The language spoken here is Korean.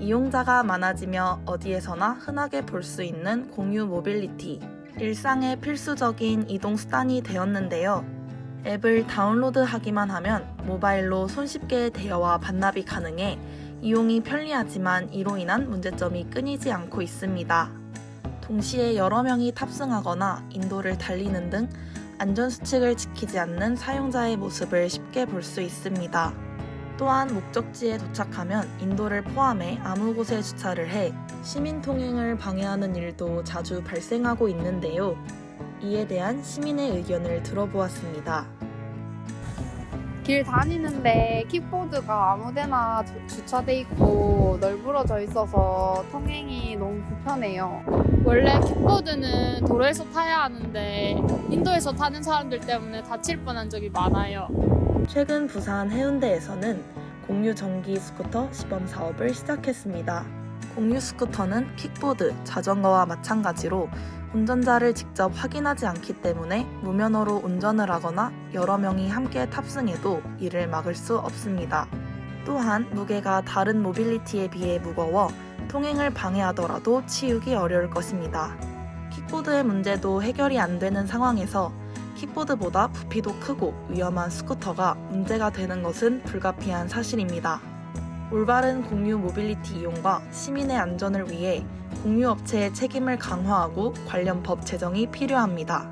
이용자가 많아지며 어디에서나 흔하게 볼 수 있는 공유 모빌리티. 일상의 필수적인 이동 수단이 되었는데요. 앱을 다운로드하기만 하면 모바일로 손쉽게 대여와 반납이 가능해 이용이 편리하지만 이로 인한 문제점이 끊이지 않고 있습니다. 동시에 여러 명이 탑승하거나 인도를 달리는 등 안전수칙을 지키지 않는 사용자의 모습을 쉽게 볼 수 있습니다. 또한 목적지에 도착하면 인도를 포함해 아무 곳에 주차를 해 시민 통행을 방해하는 일도 자주 발생하고 있는데요. 이에 대한 시민의 의견을 들어보았습니다. 길 다니는데 킥보드가 아무데나 주- 주차돼 있고 널브러져 있어서 통행이 너무 불편해요. 원래 킥보드는 도로에서 타야 하는데 인도에서 타는 사람들 때문에 다칠 뻔한 적이 많아요. 최근 부산 해운대에서는 공유 전기 스쿠터 시범 사업을 시작했습니다. 공유 스쿠터는 킥보드, 자전거와 마찬가지로 운전자를 직접 확인하지 않기 때문에 무면허로 운전을 하거나 여러 명이 함께 탑승해도 이를 막을 수 없습니다. 또한 무게가 다른 모빌리티에 비해 무거워 통행을 방해하더라도 치우기 어려울 것입니다. 킥보드의 문제도 해결이 안 되는 상황에서 킥보드보다 부피도 크고 위험한 스쿠터가 문제가 되는 것은 불가피한 사실입니다. 올바른 공유 모빌리티 이용과 시민의 안전을 위해 공유업체의 책임을 강화하고 관련 법 제정이 필요합니다.